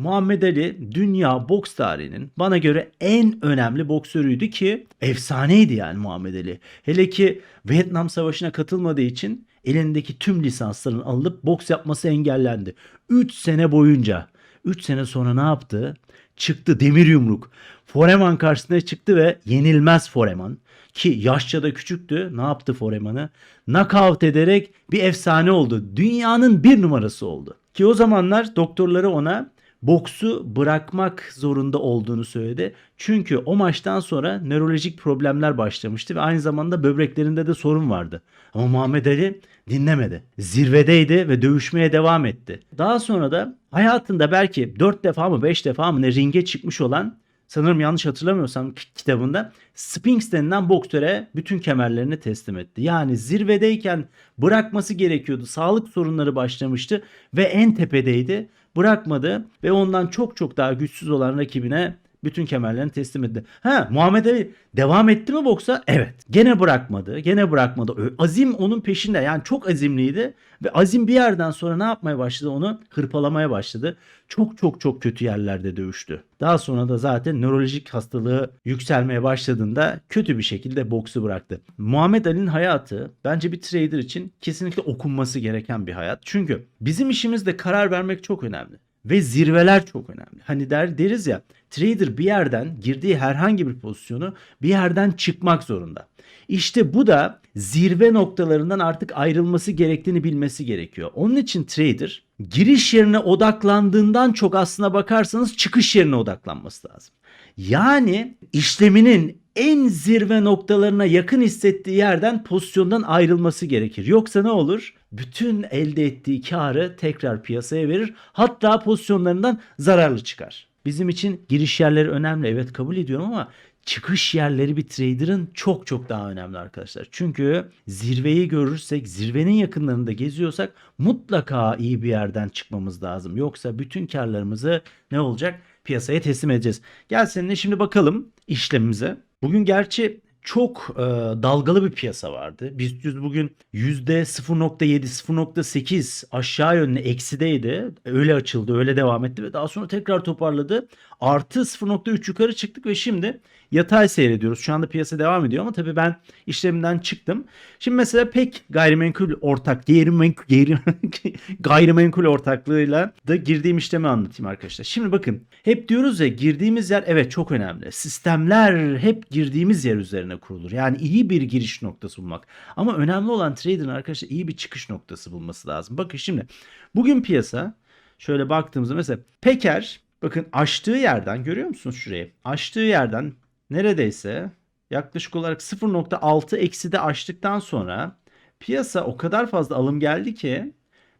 Muhammed Ali dünya boks tarihinin bana göre en önemli boksörüydü ki efsaneydi yani Muhammed Ali. Hele ki Vietnam Savaşı'na katılmadığı için elindeki tüm lisansların alınıp boks yapması engellendi. 3 sene boyunca 3 sene sonra ne yaptı? Çıktı demir yumruk. Foreman karşısına çıktı ve yenilmez Foreman. Ki yaşça da küçüktü. Ne yaptı Foreman'ı? Knockout ederek bir efsane oldu. Dünyanın bir numarası oldu. Ki o zamanlar doktorları ona boksu bırakmak zorunda olduğunu söyledi. Çünkü o maçtan sonra nörolojik problemler başlamıştı ve aynı zamanda böbreklerinde de sorun vardı. Ama Muhammed Ali dinlemedi. Zirvedeydi ve dövüşmeye devam etti. Daha sonra da hayatında belki 4 defa mı 5 defa mı ne ringe çıkmış olan sanırım yanlış hatırlamıyorsam kitabında Spinks denilen boksöre bütün kemerlerini teslim etti. Yani zirvedeyken bırakması gerekiyordu. Sağlık sorunları başlamıştı ve en tepedeydi. Bırakmadı ve ondan çok çok daha güçsüz olan rakibine bütün kemerlerini teslim etti. Ha Muhammed Ali devam etti mi boksa? Evet. Gene bırakmadı. Gene bırakmadı. Azim onun peşinde. Yani çok azimliydi. Ve azim bir yerden sonra ne yapmaya başladı? Onu hırpalamaya başladı. Çok çok çok kötü yerlerde dövüştü. Daha sonra da zaten nörolojik hastalığı yükselmeye başladığında kötü bir şekilde boksu bıraktı. Muhammed Ali'nin hayatı bence bir trader için kesinlikle okunması gereken bir hayat. Çünkü bizim işimizde karar vermek çok önemli. Ve zirveler çok önemli. Hani der deriz ya trader bir yerden girdiği herhangi bir pozisyonu bir yerden çıkmak zorunda. İşte bu da zirve noktalarından artık ayrılması gerektiğini bilmesi gerekiyor. Onun için trader giriş yerine odaklandığından çok aslına bakarsanız çıkış yerine odaklanması lazım. Yani işleminin en zirve noktalarına yakın hissettiği yerden pozisyondan ayrılması gerekir. Yoksa ne olur? Bütün elde ettiği karı tekrar piyasaya verir. Hatta pozisyonlarından zararlı çıkar. Bizim için giriş yerleri önemli. Evet kabul ediyorum ama çıkış yerleri bir trader'ın çok çok daha önemli arkadaşlar. Çünkü zirveyi görürsek, zirvenin yakınlarında geziyorsak mutlaka iyi bir yerden çıkmamız lazım. Yoksa bütün karlarımızı ne olacak? Piyasaya teslim edeceğiz. Gel seninle şimdi bakalım işlemimize. Bugün gerçi çok e, dalgalı bir piyasa vardı. BIST 100 bugün yüzde 0.7, 0.8 aşağı yönlü eksideydi. Öyle açıldı, öyle devam etti ve daha sonra tekrar toparladı. Artı 0.3 yukarı çıktık ve şimdi yatay seyrediyoruz. Şu anda piyasa devam ediyor ama tabii ben işlemden çıktım. Şimdi mesela pek gayrimenkul ortak, gayrimenkul, gayri, gayrimenkul ortaklığıyla da girdiğim işlemi anlatayım arkadaşlar. Şimdi bakın hep diyoruz ya girdiğimiz yer evet çok önemli. Sistemler hep girdiğimiz yer üzerine kurulur. Yani iyi bir giriş noktası bulmak. Ama önemli olan trader'ın arkadaşlar iyi bir çıkış noktası bulması lazım. Bakın şimdi bugün piyasa şöyle baktığımızda mesela Peker bakın açtığı yerden görüyor musunuz şurayı? Açtığı yerden neredeyse yaklaşık olarak 0.6 eksi de açtıktan sonra piyasa o kadar fazla alım geldi ki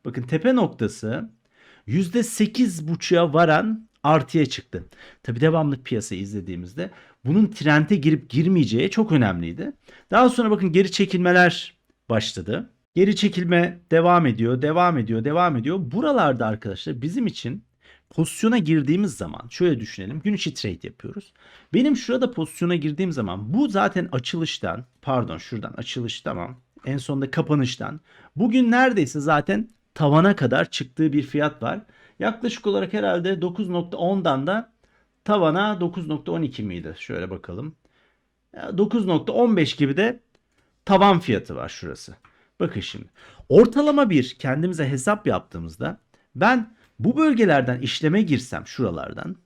bakın tepe noktası %8.5'a varan artıya çıktı. Tabi devamlı piyasayı izlediğimizde bunun trende girip girmeyeceği çok önemliydi. Daha sonra bakın geri çekilmeler başladı. Geri çekilme devam ediyor, devam ediyor, devam ediyor. Buralarda arkadaşlar bizim için pozisyona girdiğimiz zaman şöyle düşünelim. Gün içi trade yapıyoruz. Benim şurada pozisyona girdiğim zaman bu zaten açılıştan pardon şuradan açılış tamam. En sonunda kapanıştan bugün neredeyse zaten tavana kadar çıktığı bir fiyat var. Yaklaşık olarak herhalde 9.10'dan da tavana 9.12 miydi? Şöyle bakalım. Ya 9.15 gibi de tavan fiyatı var şurası. Bakın şimdi. Ortalama bir kendimize hesap yaptığımızda ben bu bölgelerden işleme girsem şuralardan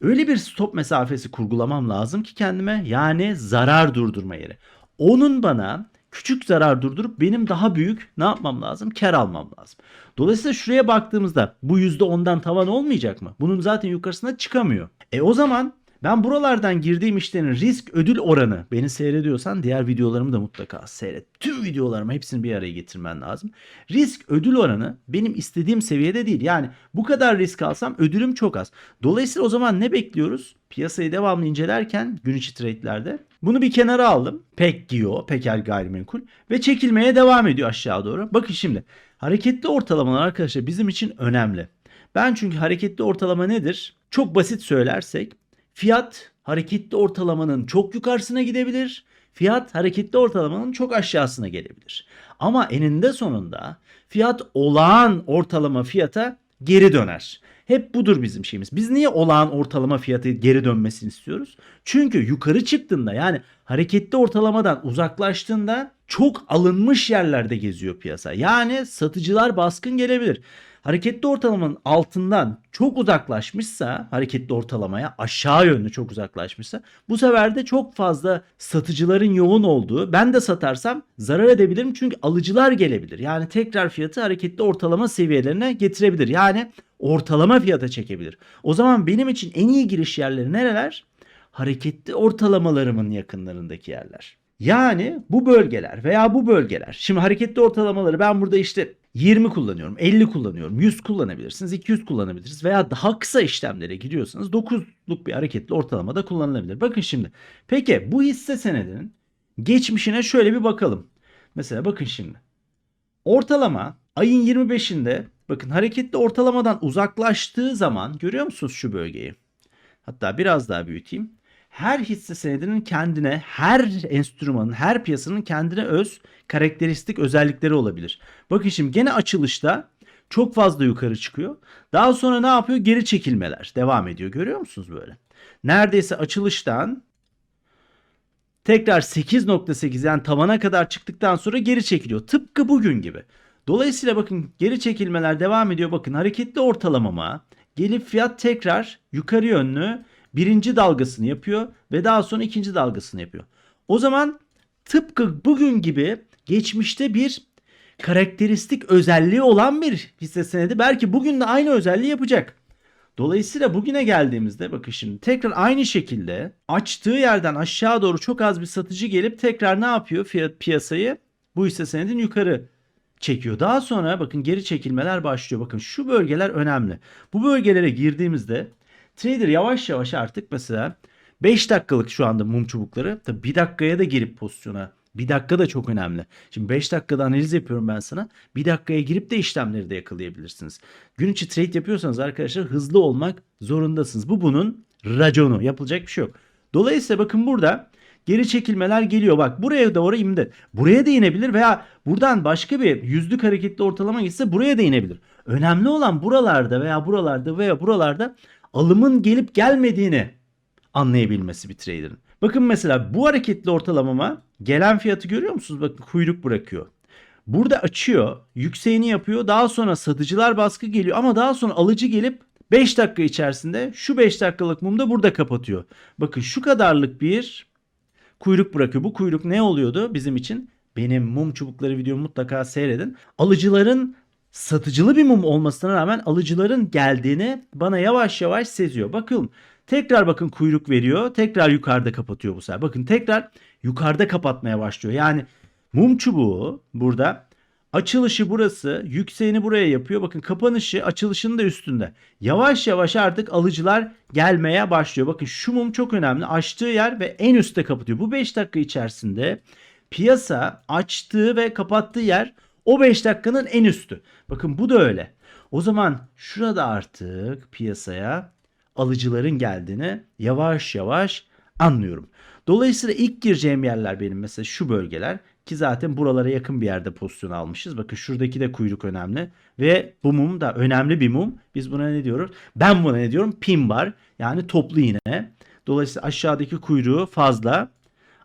öyle bir stop mesafesi kurgulamam lazım ki kendime yani zarar durdurma yeri. Onun bana küçük zarar durdurup benim daha büyük ne yapmam lazım? Kar almam lazım. Dolayısıyla şuraya baktığımızda bu %10'dan tavan olmayacak mı? Bunun zaten yukarısına çıkamıyor. E o zaman ben buralardan girdiğim işlerin risk ödül oranı beni seyrediyorsan diğer videolarımı da mutlaka seyret. Tüm videolarımı hepsini bir araya getirmen lazım. Risk ödül oranı benim istediğim seviyede değil. Yani bu kadar risk alsam ödülüm çok az. Dolayısıyla o zaman ne bekliyoruz? Piyasayı devamlı incelerken gün içi trade'lerde bunu bir kenara aldım. Pek giyo, peker gayrimenkul ve çekilmeye devam ediyor aşağı doğru. Bakın şimdi hareketli ortalamalar arkadaşlar bizim için önemli. Ben çünkü hareketli ortalama nedir? Çok basit söylersek fiyat hareketli ortalamanın çok yukarısına gidebilir. Fiyat hareketli ortalamanın çok aşağısına gelebilir. Ama eninde sonunda fiyat olağan ortalama fiyata geri döner. Hep budur bizim şeyimiz. Biz niye olağan ortalama fiyatı geri dönmesini istiyoruz? Çünkü yukarı çıktığında yani hareketli ortalamadan uzaklaştığında çok alınmış yerlerde geziyor piyasa. Yani satıcılar baskın gelebilir. Hareketli ortalamanın altından çok uzaklaşmışsa hareketli ortalamaya aşağı yönlü çok uzaklaşmışsa bu sefer de çok fazla satıcıların yoğun olduğu ben de satarsam zarar edebilirim çünkü alıcılar gelebilir. Yani tekrar fiyatı hareketli ortalama seviyelerine getirebilir. Yani ortalama fiyata çekebilir. O zaman benim için en iyi giriş yerleri nereler? Hareketli ortalamalarımın yakınlarındaki yerler. Yani bu bölgeler veya bu bölgeler. Şimdi hareketli ortalamaları ben burada işte 20 kullanıyorum, 50 kullanıyorum, 100 kullanabilirsiniz, 200 kullanabilirsiniz veya daha kısa işlemlere giriyorsanız 9'luk bir hareketli ortalama da kullanılabilir. Bakın şimdi. Peki bu hisse senedinin geçmişine şöyle bir bakalım. Mesela bakın şimdi. Ortalama ayın 25'inde bakın hareketli ortalamadan uzaklaştığı zaman görüyor musunuz şu bölgeyi? Hatta biraz daha büyüteyim. Her hisse senedinin kendine, her enstrümanın, her piyasanın kendine öz karakteristik özellikleri olabilir. Bakın şimdi gene açılışta çok fazla yukarı çıkıyor. Daha sonra ne yapıyor? Geri çekilmeler devam ediyor. Görüyor musunuz böyle? Neredeyse açılıştan tekrar 8.8 yani tavana kadar çıktıktan sonra geri çekiliyor. Tıpkı bugün gibi. Dolayısıyla bakın geri çekilmeler devam ediyor. Bakın hareketli ortalamama gelip fiyat tekrar yukarı yönlü birinci dalgasını yapıyor ve daha sonra ikinci dalgasını yapıyor. O zaman tıpkı bugün gibi geçmişte bir karakteristik özelliği olan bir hisse senedi belki bugün de aynı özelliği yapacak. Dolayısıyla bugüne geldiğimizde bakın şimdi tekrar aynı şekilde açtığı yerden aşağı doğru çok az bir satıcı gelip tekrar ne yapıyor fiyat piyasayı bu hisse senedin yukarı çekiyor. Daha sonra bakın geri çekilmeler başlıyor. Bakın şu bölgeler önemli. Bu bölgelere girdiğimizde trader yavaş yavaş artık mesela 5 dakikalık şu anda mum çubukları tabi 1 dakikaya da girip pozisyona bir dakika da çok önemli. Şimdi 5 dakikada analiz yapıyorum ben sana. Bir dakikaya girip de işlemleri de yakalayabilirsiniz. Gün içi trade yapıyorsanız arkadaşlar hızlı olmak zorundasınız. Bu bunun raconu. Yapılacak bir şey yok. Dolayısıyla bakın burada geri çekilmeler geliyor. Bak buraya doğru imdi. Buraya da inebilir veya buradan başka bir yüzlük hareketli ortalama gitse buraya da inebilir. Önemli olan buralarda veya buralarda veya buralarda alımın gelip gelmediğini anlayabilmesi bir trader'ın. Bakın mesela bu hareketli ortalamama gelen fiyatı görüyor musunuz? Bakın kuyruk bırakıyor. Burada açıyor, yükseğini yapıyor. Daha sonra satıcılar baskı geliyor ama daha sonra alıcı gelip 5 dakika içerisinde şu 5 dakikalık mumda burada kapatıyor. Bakın şu kadarlık bir kuyruk bırakıyor. Bu kuyruk ne oluyordu bizim için? Benim mum çubukları videomu mutlaka seyredin. Alıcıların satıcılı bir mum olmasına rağmen alıcıların geldiğini bana yavaş yavaş seziyor. Bakın tekrar bakın kuyruk veriyor. Tekrar yukarıda kapatıyor bu sefer. Bakın tekrar yukarıda kapatmaya başlıyor. Yani mum çubuğu burada açılışı burası, yükseğini buraya yapıyor. Bakın kapanışı açılışının da üstünde. Yavaş yavaş artık alıcılar gelmeye başlıyor. Bakın şu mum çok önemli. Açtığı yer ve en üstte kapatıyor. Bu 5 dakika içerisinde piyasa açtığı ve kapattığı yer o 5 dakikanın en üstü. Bakın bu da öyle. O zaman şurada artık piyasaya alıcıların geldiğini yavaş yavaş anlıyorum. Dolayısıyla ilk gireceğim yerler benim mesela şu bölgeler ki zaten buralara yakın bir yerde pozisyon almışız. Bakın şuradaki de kuyruk önemli ve bu mum da önemli bir mum. Biz buna ne diyoruz? Ben buna ne diyorum? Pin bar yani toplu iğne. Dolayısıyla aşağıdaki kuyruğu fazla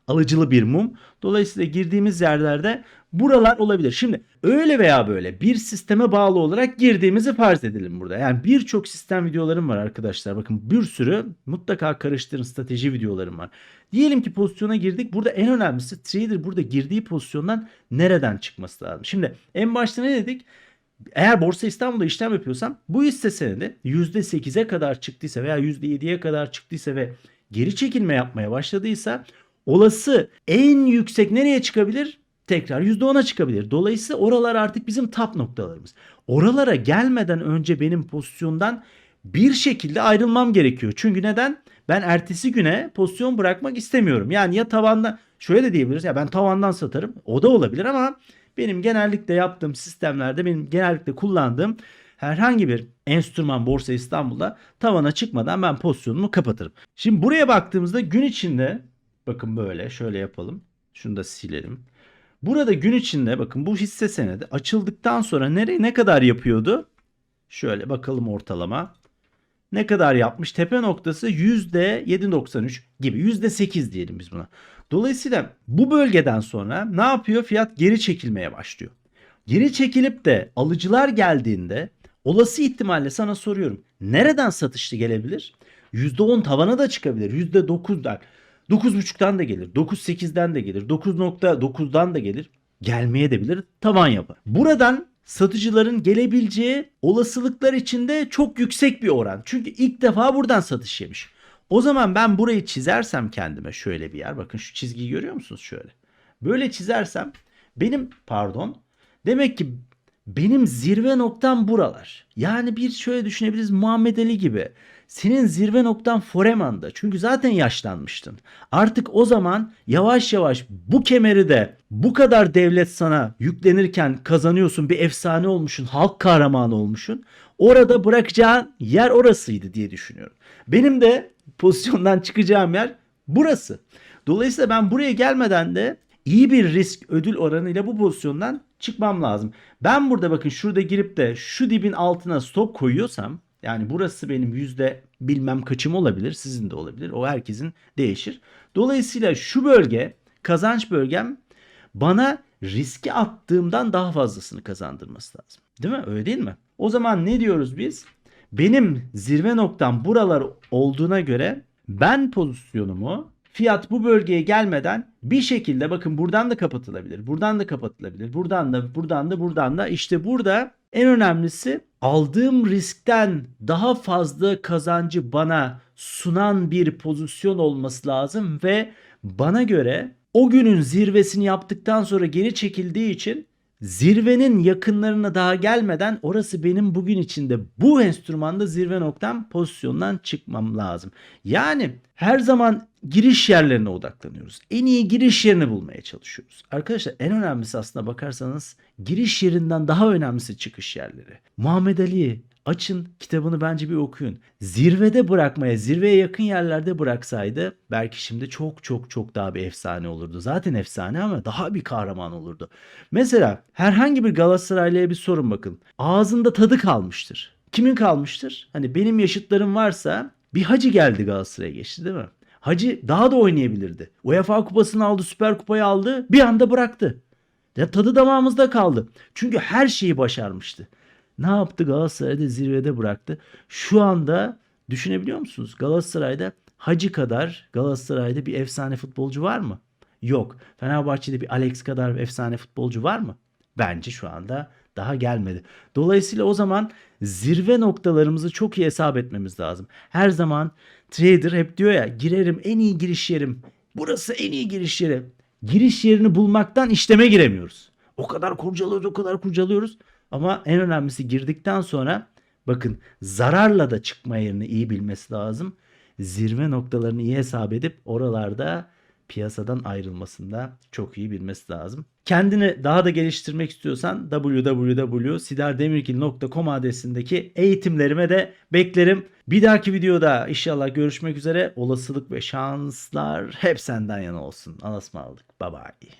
alıcılı bir mum. Dolayısıyla girdiğimiz yerlerde buralar olabilir. Şimdi öyle veya böyle bir sisteme bağlı olarak girdiğimizi farz edelim burada. Yani birçok sistem videolarım var arkadaşlar. Bakın bir sürü mutlaka karıştırın strateji videolarım var. Diyelim ki pozisyona girdik. Burada en önemlisi trader burada girdiği pozisyondan nereden çıkması lazım. Şimdi en başta ne dedik? Eğer Borsa İstanbul'da işlem yapıyorsam bu hisse senedi %8'e kadar çıktıysa veya %7'ye kadar çıktıysa ve geri çekilme yapmaya başladıysa olası en yüksek nereye çıkabilir? Tekrar %10'a çıkabilir. Dolayısıyla oralar artık bizim tap noktalarımız. Oralara gelmeden önce benim pozisyondan bir şekilde ayrılmam gerekiyor. Çünkü neden? Ben ertesi güne pozisyon bırakmak istemiyorum. Yani ya tavandan şöyle de diyebiliriz ya ben tavandan satarım. O da olabilir ama benim genellikle yaptığım sistemlerde benim genellikle kullandığım herhangi bir enstrüman Borsa İstanbul'da tavana çıkmadan ben pozisyonumu kapatırım. Şimdi buraya baktığımızda gün içinde bakın böyle şöyle yapalım. Şunu da silelim. Burada gün içinde bakın bu hisse senedi açıldıktan sonra nereye ne kadar yapıyordu? Şöyle bakalım ortalama. ne kadar yapmış? Tepe noktası %7.93 gibi. %8 diyelim biz buna. Dolayısıyla bu bölgeden sonra ne yapıyor? Fiyat geri çekilmeye başlıyor. Geri çekilip de alıcılar geldiğinde olası ihtimalle sana soruyorum. Nereden satışlı gelebilir? %10 tavana da çıkabilir. %9'dan. 9.5'tan da gelir. 9.8'den de gelir. 9.9'dan da gelir. Gelmeye de bilir. Tavan yapar. Buradan satıcıların gelebileceği olasılıklar içinde çok yüksek bir oran. Çünkü ilk defa buradan satış yemiş. O zaman ben burayı çizersem kendime şöyle bir yer. Bakın şu çizgiyi görüyor musunuz şöyle? Böyle çizersem benim pardon demek ki benim zirve noktam buralar. Yani bir şöyle düşünebiliriz Muhammed Ali gibi. Senin zirve noktan Foreman'da. Çünkü zaten yaşlanmıştın. Artık o zaman yavaş yavaş bu kemeri de bu kadar devlet sana yüklenirken kazanıyorsun. Bir efsane olmuşsun. Halk kahramanı olmuşsun. Orada bırakacağın yer orasıydı diye düşünüyorum. Benim de pozisyondan çıkacağım yer burası. Dolayısıyla ben buraya gelmeden de iyi bir risk ödül oranıyla bu pozisyondan çıkmam lazım. Ben burada bakın şurada girip de şu dibin altına stop koyuyorsam yani burası benim yüzde bilmem kaçım olabilir. Sizin de olabilir. O herkesin değişir. Dolayısıyla şu bölge kazanç bölgem bana riski attığımdan daha fazlasını kazandırması lazım. Değil mi? Öyle değil mi? O zaman ne diyoruz biz? Benim zirve noktam buralar olduğuna göre ben pozisyonumu fiyat bu bölgeye gelmeden bir şekilde bakın buradan da kapatılabilir. Buradan da kapatılabilir. Buradan da buradan da buradan da işte burada en önemlisi aldığım riskten daha fazla kazancı bana sunan bir pozisyon olması lazım ve bana göre o günün zirvesini yaptıktan sonra geri çekildiği için zirvenin yakınlarına daha gelmeden orası benim bugün içinde bu enstrümanda zirve noktam pozisyondan çıkmam lazım. Yani her zaman giriş yerlerine odaklanıyoruz. En iyi giriş yerini bulmaya çalışıyoruz. Arkadaşlar en önemlisi aslında bakarsanız giriş yerinden daha önemlisi çıkış yerleri. Muhammed Ali açın kitabını bence bir okuyun. Zirvede bırakmaya, zirveye yakın yerlerde bıraksaydı belki şimdi çok çok çok daha bir efsane olurdu. Zaten efsane ama daha bir kahraman olurdu. Mesela herhangi bir Galatasaraylı'ya bir sorun bakın. Ağzında tadı kalmıştır. Kimin kalmıştır? Hani benim yaşıtlarım varsa bir hacı geldi Galatasaray'a geçti değil mi? Hacı daha da oynayabilirdi. UEFA kupasını aldı, Süper Kupayı aldı. Bir anda bıraktı. Ya tadı damağımızda kaldı. Çünkü her şeyi başarmıştı. Ne yaptı Galatasaray'da zirvede bıraktı. Şu anda düşünebiliyor musunuz? Galatasaray'da Hacı kadar Galatasaray'da bir efsane futbolcu var mı? Yok. Fenerbahçe'de bir Alex kadar bir efsane futbolcu var mı? Bence şu anda daha gelmedi. Dolayısıyla o zaman zirve noktalarımızı çok iyi hesap etmemiz lazım. Her zaman trader hep diyor ya girerim en iyi giriş yerim. Burası en iyi giriş yeri. Giriş yerini bulmaktan işleme giremiyoruz. O kadar kurcalıyoruz, o kadar kurcalıyoruz. Ama en önemlisi girdikten sonra bakın zararla da çıkma yerini iyi bilmesi lazım. Zirve noktalarını iyi hesap edip oralarda piyasadan ayrılmasında çok iyi bilmesi lazım. Kendini daha da geliştirmek istiyorsan www.siderdemirkil.com adresindeki eğitimlerime de beklerim. Bir dahaki videoda inşallah görüşmek üzere. Olasılık ve şanslar hep senden yana olsun. Anasını aldık. Bye bye.